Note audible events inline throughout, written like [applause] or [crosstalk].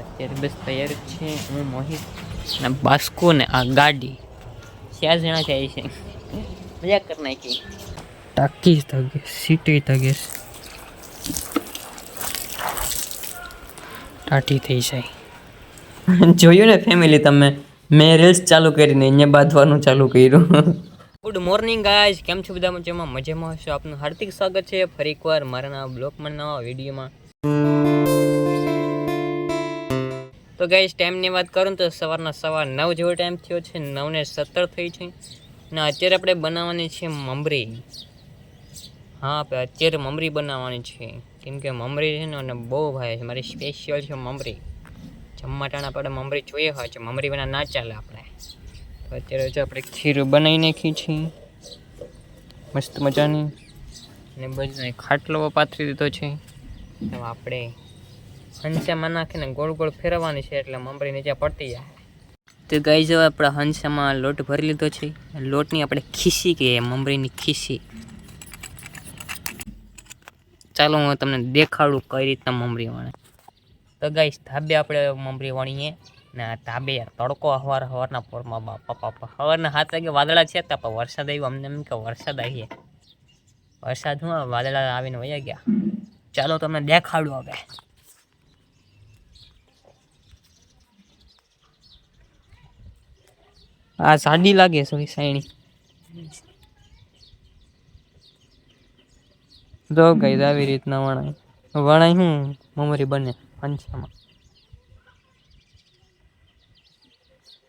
અત્યારે બસ તૈયાર જ છે. હું મોહિત અને બાસ્કો ને આ ગાડી. ચાર જણા જાય છે મજા કરી નાખી. ટાંકી તગે સીટી તગે ટાટી થઈ જાય. [laughs] જોયું ને ફેમિલી તમે? મેં રીલ્સ ચાલુ કરીને અહીંયા બાંધવાનું ચાલુ કર્યું. ગુડ મોર્નિંગ ગાઈઝ કેમ છો બધા? મજામાં? મજામાં હશો? આપનું હાર્દિક સ્વાગત છે. ફરી એકવાર મારા નવા બ્લોગમાં નવા વિડીયોમાં. તો ગાઈશ ટાઈમની વાત કરું તો સવારના સવાર નવ જેવો ટાઈમ થયો છે, નવને સત્તર થઈ છે. ને અત્યારે આપણે બનાવવાની છે મમરી. હા, આપણે અત્યારે મમરી બનાવવાની છે. કેમ કે મમરી છે ને, અને બહુ ભાઈ છે. મારી સ્પેશિયલ છે મમરી. જમવાટાણા આપણે મમરી જોઈએ હોય છે. મમરી વિના ના ચાલે આપણે. તો અત્યારે જો આપણે ખીર બનાવી નાખી છે. મસ્ત મજાની. અને બધું ખાટલો પાથરી દીધો છે. આપણે હંસામાં નાખીને ગોળ ગોળ ફેરવવાની છે એટલે મમરી નીચે પડતી જાય તો ગાઈ જો આપણે હંસામાં લોટ ભરી લીધો છે. લોટની આપણે ખીસી કહીએ મમરીની ખીસી. ચાલો, હું તમને દેખાડું કઈ રીતના મમરી વણે. તો ગાઈશ ધાબે આપણે મમરી વણીએ ને ધાબે તડકો હવાર હવારના પોરમાં બાપા પાપા હવારના હાથ વાગે વાદળા છે તો પણ વરસાદ આવ્યો. અમને એમ કે વરસાદ આવીએ. વરસાદ હું વાદળા આવીને વયા ગયા. ચાલો, તમને દેખાડું હવે. આ સાડી લાગે થોડી સાયણી. જો કઈ આવી રીતના વણાય. વણાય હું? મમરી બને પંચામાં.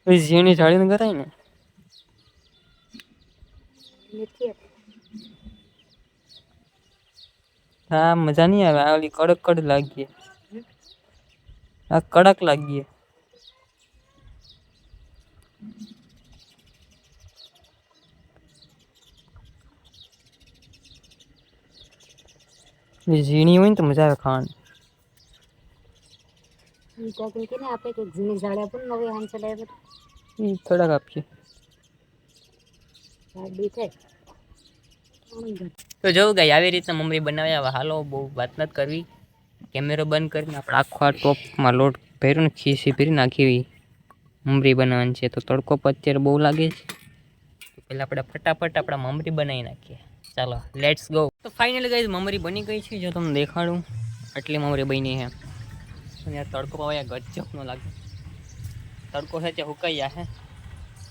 ઝીણી જાળીને કરાય ને? હા મજા નહીં આવે. આ ઓલી કડક કડક લાગીએ. આ કડક લાગીએ. ઝીણી હોય ને તો મજા આવે ખાવાની. કોકને કેને આપે કે ઝીણી ઝાડે પણ નવી હાન ચલાવે એ થોડાક આપીએ. તો જવું ગઈ આવી રીતના મમ્મી બનાવ્યા હવે હાલો બહુ વાત નથી કરવી. કેમેરો બંધ કરીને આપણે આખો આ ટોપમાં લોટ ભર્યો ને ખીસી ભરી નાખી મમરી બનાવવાની છે. તો તડકો પણ અત્યારે બહુ લાગે છે. તો પહેલાં આપણે ફટાફટ આપણા મમરી બનાવી નાખીએ. ચાલો લેટ્સ ગો તો ફાઇનલી ગઈ મમરી બની ગઈ છે, જો તમને દેખાડું. આટલી મમરી બની છે અને આ તડકો પાવા ગજબ ન લાગે. તડકો છે ત્યાં હુકાઈ છે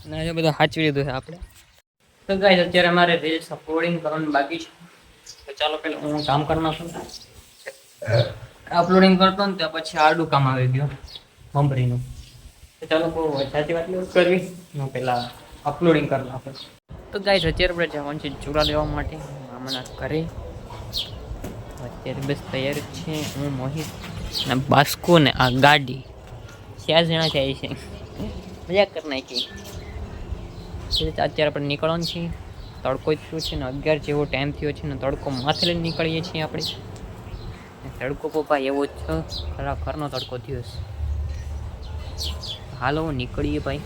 અને હજુ બધું સાચવી લીધું છે આપણે. તો ગાઈસ અત્યારે અમારે રીલ્સ અપલોડિંગ કરવાનું બાકી છે. તો ચાલો પહેલા હું કામ કરી નાખું. અપલોડિંગ કરતો ને ત્યાં પછી આડું કામ આવી ગયું. મમરીનું. તો ચાલો બહુ સાચી વાત કરવી. હું પહેલાં અપલોડિંગ કરી નાખું. તો ગાઈસ અત્યારે આપણે જવાનું છે ચૂલા લેવા માટે. મામાના કરી અત્યારે બસ તૈયાર છે. હું, મોહિત અને બાસ્કો ને આ ગાડી. ચાર જણા જાય છે. મજા કરી નાખી. અત્યારે આપણે નીકળવાનું છે. તડકો થયો છે ને અગિયાર જેવો ટાઈમ થયો છે ને તડકો માથે લઈને નીકળીએ છીએ આપણે. તડકો પપ્પા એવો જ છે. ખરાખરનો તડકો થયો છે. હાલો, નીકળીએ ભાઈ.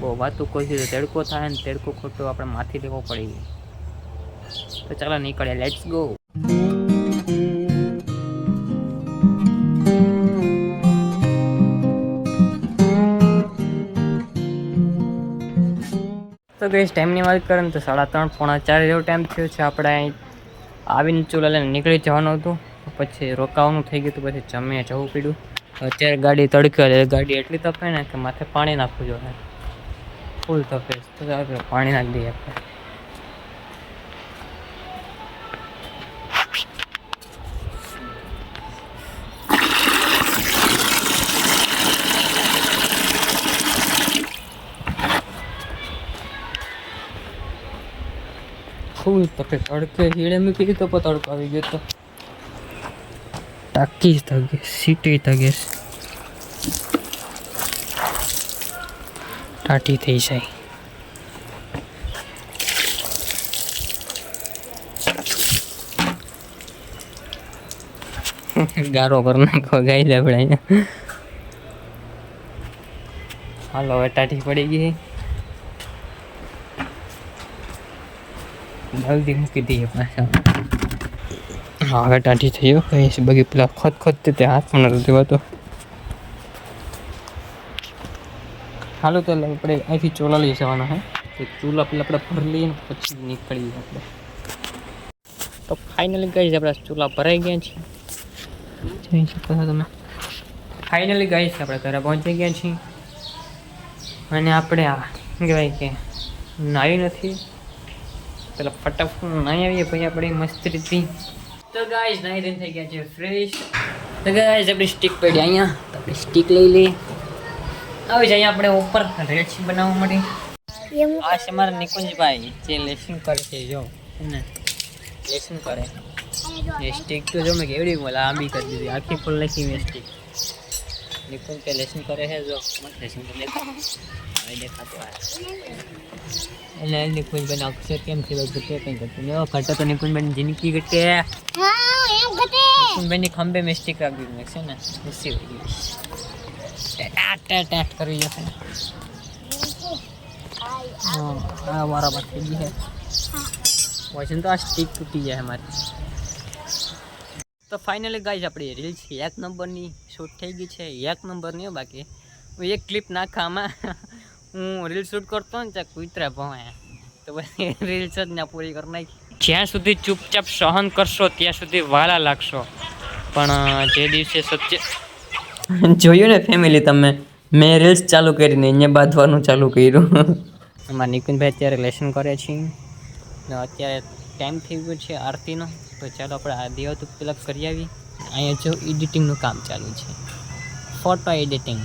બહુ વાતું કોઈ તો તડકો થાય ને તડકો ખોટો આપણે માથે લેવો પડી. તો ચાલો નીકળે લેટ્સ ગો તો ગઈ ટાઈમની વાત કરીએ ને તો સાડા ત્રણ પોણા ચાર જેવો ટાઈમ થયો છે. આપણે અહીં આવીને ચૂલા લઈને નીકળી જવાનું હતું. પછી રોકાવાનું થઈ ગયું હતું. પછી જમીએ જવું પડ્યું. અત્યારે ગાડી તડક્યો એટલે ગાડી એટલી તપે ને કે માથે પાણી નાખવું જોઈએ. ફૂલ તપે. તો પાણી નાખી દઈએ. આપણે ફૂલ તકે તડકે હીડે મૂકી દીધો, પણ તડકો આવી ગયો તો. ટાંકી તગે સીટી તગે ટાટી થઈ જાય. ગારો કર નાખો ગાઈ લે આપણે અહીંયા હાલો, હવે ટાટી પડી ગઈ. જલ્દી મૂકી દઈએ પાછા. હવે ટાઢી ગયો. કઈ બગી પેલા ખોદ ખોદતે તે હાથ પણ નથી દેવાતો હાલો, તો આપણે અહીંથી ચોલા લઈ જવાના હે. તો ચૂલા પેલા આપણે ભરી લઈએ પછી નીકળીએ આપણે. તો ફાઇનલી ગઈ આપણા ચૂલા ભરાઈ ગયા છે જોઈ શકો છો તમે. ફાઇનલી ગઈ આપણે ઘરે પહોંચી ગયા છીએ. અને આપણે આ કહેવાય કે નાહ્યું નથી. પેલા ફટાફટ નાહી આવીએ, પછી આપણે મસ્ત રીતે તો ગાઈસ નાહી ધોઈને થઈ ગયા છે ફ્રેશ તો ગાઈસ આપણી સ્ટીક પડી અહીંયા. આપણે સ્ટીક લઈ લઈએ. આવી જાય આપણે ઉપર રેડશી બનાવવા માટે. આ છે મારા નિકુંજભાઈ, જે લેસન કરે છે, જો. ને લેસન કરે. એ સ્ટીક તો જો મેં કેવડી બોલા, આંબી કરી દીધી. આખી ફૂલ લખી મેં સ્ટીક નિકુંજ કે લેસન કરે છે જો મત લેસન કરે હવે દેખાતો આ એટલે નિકુંજભાઈ અક્ષર કેમ છે ભાઈ ઘટે કંઈ ઘટતું નહીં ઘટે તો નિકુંજભાઈ જિંદગી ઘટે નિકુંજભાઈની ખંભે મેં સ્ટીક રાખી દીધું છે ને બેસી વળી ગઈ ટાટ ટાટ ટાટ કરી જશે હા આ મારા પર થઈ ગઈ છે વચન તો આ સ્ટીક તૂટી જાય મારી તો ફાઇનલી ગાઈઝ આપણી રીલ્સ એક નંબરની શૂટ થઈ ગઈ છે એક નંબરની બાકી. હું એક ક્લિપ નાખામાં હું રીલ શૂટ કરતો ને ત્યાં કૂતરા ભવાય તો પછી રીલ્સ જ ના પૂરી કરી નાખી. જ્યાં સુધી ચૂપચાપ સહન કરશો ત્યાં સુધી વાલા લાગશો. પણ જે દિવસે સત્ય જોયું ને ફેમિલી તમે? મેં રીલ્સ ચાલુ કરીને અહીંયા બાંધવાનું ચાલુ કર્યું. અમારા નિકુંજભાઈ અત્યારે લેસન કરે છે. અત્યારે ટાઈમ થઈ ગયો છે આરતીનો. તો ચાલો આપણે આ દેવા તો પેલા કરી આવી અહીંયા જો એડિટિંગનું કામ ચાલુ છે. ફોટો એડિટિંગ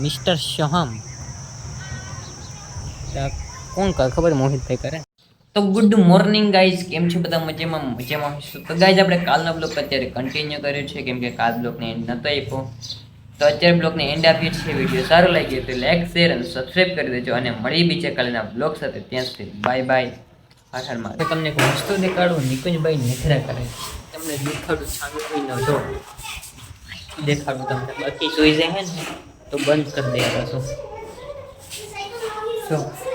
મિસ્ટર શહમ તો કોણ કરે? ખબર મોહિતભાઈ કરે? તો ગુડ મોર્નિંગ ગાઈઝ કેમ છો બધા મજામાં? મજામાં હશો? તો ગાઈઝ આપણે કાલનો બ્લોગ અત્યારે કન્ટિન્યુ કર્યો છે. કેમ કે કાલ બ્લોગને એન્ડ નહોતો આપ્યો. તો અત્યારે બ્લોગને એન્ડ આપીએ છીએ. વીડિયો સારો લાગ્યો તો લાઈક શેર અને સબસ્ક્રાઈબ કરી દેજો. અને મળી બીજા કાલના બ્લોગ સાથે. ત્યાં સુધી બાય બાય તો તમને એક વસ્તુ દેખાડું? નિકુંજભાઈ નખરા કરે. તમને દેખાડું સામે કોઈ ન જો. દેખાડું તમને. બાકી જોઈ જાય ને તો બંધ કરી દે પાછું જો.